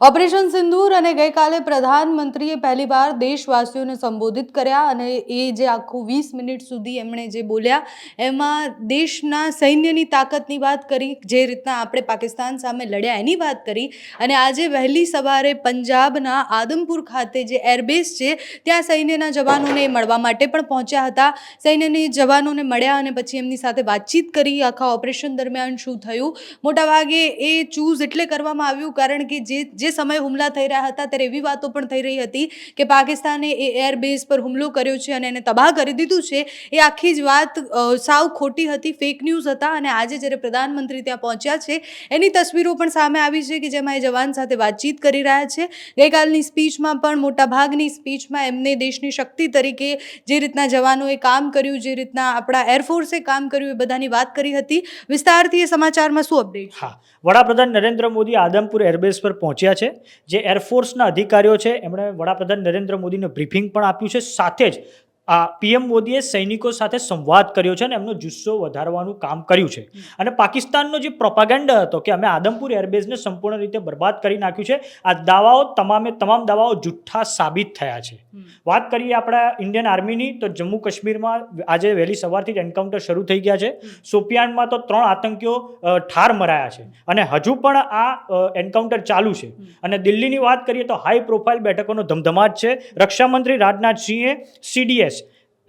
Operation સિંદૂર અને ગઈકાલે પ્રધાનમંત્રીએ પહેલીવાર દેશવાસીઓને સંબોધિત કર્યા અને એ જે આખું વીસ મિનિટ સુધી એમણે જે બોલ્યા, એમાં દેશના સૈન્યની તાકાતની વાત કરી, જે રીતના આપણે પાકિસ્તાન સામે લડ્યા એની વાત કરી અને આજે વહેલી સવારે પંજાબના આદમપુર ખાતે જે એરબેઝ છે, ત્યાં સૈન્યના જવાનોને એ મળવા માટે પણ પહોંચ્યા હતા. સૈન્યની જવાનોને મળ્યા અને પછી એમની સાથે વાતચીત કરી આખા ઓપરેશન દરમિયાન શું થયું. મોટાભાગે એ ચૂઝ એટલે કરવામાં આવ્યું કારણ કે જે જે સમયે હુમલા થઈ રહ્યા હતા ત્યારે એવી વાતો પણ થઈ રહી હતી કે પાકિસ્તાને એ એરબેઝ પર હુમલો કર્યો છે અને એને તબાહ કરી દીધું છે. એ આખી જ વાત સાવ ખોટી હતી ફેક ન્યૂઝ હતા અને આજે જ્યારે પ્રધાનમંત્રી ત્યાં પહોંચ્યા છે, એની તસવીરો પણ સામે આવી છે કે જેમાં એ જવાન સાથે વાતચીત કરી રહ્યા છે. ગઈકાલની સ્પીચમાં પણ મોટાભાગની સ્પીચમાં એમને દેશની શક્તિ તરીકે જે રીતના જવાનોએ કામ કર્યું, જે રીતના આપણા એરફોર્સે કામ કર્યું, એ બધાની વાત કરી હતી. વિસ્તારથી એ સમાચારમાં શું અપડેટ હા. વડાપ્રધાન નરેન્દ્ર મોદી આદમપુર એરબેઝ પર પહોંચ્યા છે, જે એરફોર્સના અધિકારીઓ છે. એમણે વડાપ્રધાન નરેન્દ્ર મોદીને બ્રિફિંગ પણ આપ્યું છે. સાથે જ આ પીએમ મોદીએ સૈનિકો સાથે સંવાદ કર્યો છે અને એમનો જુસ્સો વધારવાનું કામ કર્યું છે. અને પાકિસ્તાનનો જે પ્રોપાગેન્ડા હતો કે અમે આદમપુર એરબેઝને સંપૂર્ણ રીતે બરબાદ કરી નાખ્યું છે આ દાવાઓ તમામે તમામ દાવાઓ જુઠ્ઠા સાબિત થયા છે. વાત કરીએ આપણા ઇન્ડિયન આર્મીની તો જમ્મુ કાશ્મીરમાં આજે વહેલી સવારથી જ એન્કાઉન્ટર શરૂ થઈ ગયા છે. સોપિયાનમાં તો ત્રણ આતંકીઓ ઠાર મરાયા છે. અને હજુ પણ આ એન્કાઉન્ટર ચાલુ છે. અને દિલ્હીની વાત કરીએ તો હાઈ પ્રોફાઇલ બેઠકોનો ધમધમાટ છે. રક્ષામંત્રી રાજનાથ સિંહે CDS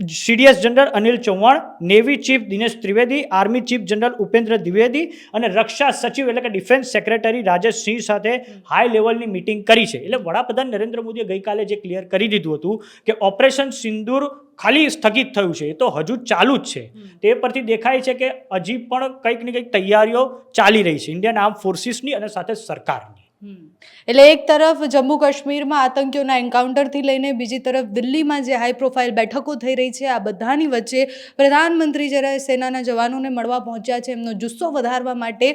CDS general Anil Chauhan navy chief Dinesh Trivedi army chief general Upendra Dwivedi અને રક્ષા સચિવ એટલે કે ડિફેન્સ સેક્રેટરી રાજેશ સિંહ સાથે હાઈ લેવલની મિટિંગ કરી છે. એટલે વડાપ્રધાન નરેન્દ્ર મોદીએ ગઈકાલે જે ક્લિયર કરી દીધું હતું કે ઓપરેશન સિંદૂર ખાલી સ્થગિત થયું છે. એ તો હજુ ચાલુ જ છે. તે પરથી દેખાય છે કે હજી પણ કંઈક ને કંઈક તૈયારીઓ ચાલી રહી છે. ઇન્ડિયન આર્મ ફોર્સિસની અને સાથે સરકારની. એટલે એક તરફ જમ્મુ કાશ્મીરમાં આતંકીઓના એન્કાઉન્ટરથી લઈને બીજી તરફ દિલ્હીમાં જે હાઈ પ્રોફાઇલ બેઠકો થઈ રહી છે, આ બધાની વચ્ચે પ્રધાનમંત્રી જ્યારે સેનાના જવાનોને મળવા પહોંચ્યા છે, એમનો જુસ્સો વધારવા માટે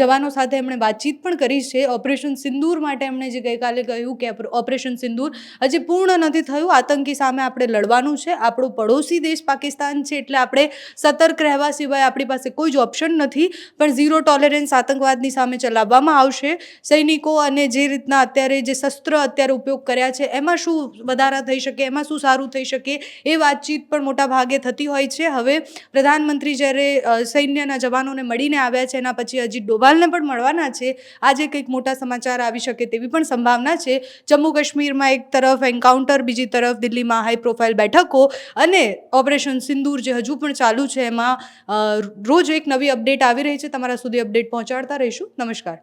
જવાનો સાથે એમણે વાતચીત પણ કરી છે. ઓપરેશન સિંદૂર માટે એમણે જે ગઈકાલે કહ્યું કે ઓપરેશન સિંદૂર હજી પૂર્ણ નથી થયું. આતંકી સામે આપણે લડવાનું છે. આપણો પડોશી દેશ પાકિસ્તાન છે, એટલે આપણે સતર્ક રહેવા સિવાય આપણી પાસે કોઈ જ ઓપ્શન નથી. પણ ઝીરો ટોલરન્સ આતંકવાદની સામે ચલાવવામાં આવશે. સૈનિકો અને જે રીતના અત્યારે જે શસ્ત્ર અત્યારે ઉપયોગ કર્યા છે, એમાં શું વધારા થઈ શકે, એમાં શું સારું થઈ શકે એ વાતચીત પણ મોટા ભાગે થતી હોય છે. હવે પ્રધાનમંત્રી જ્યારે સૈન્યના જવાનોને મળીને આવ્યા છે, એના પછી અજીત ડોભાલને પણ મળવાના છે. આજે કંઈક મોટા સમાચાર આવી શકે તેવી પણ સંભાવના છે. જમ્મુ કાશ્મીરમાં એક તરફ એન્કાઉન્ટર, બીજી તરફ દિલ્હીમાં હાઈ પ્રોફાઇલ બેઠકો અને ઓપરેશન સિંદૂર જે હજુ પણ ચાલુ છે, એમાં રોજ એક નવી અપડેટ આવી રહી છે. તમારા સુધી અપડેટ પહોંચાડતા રહીશું. નમસ્કાર.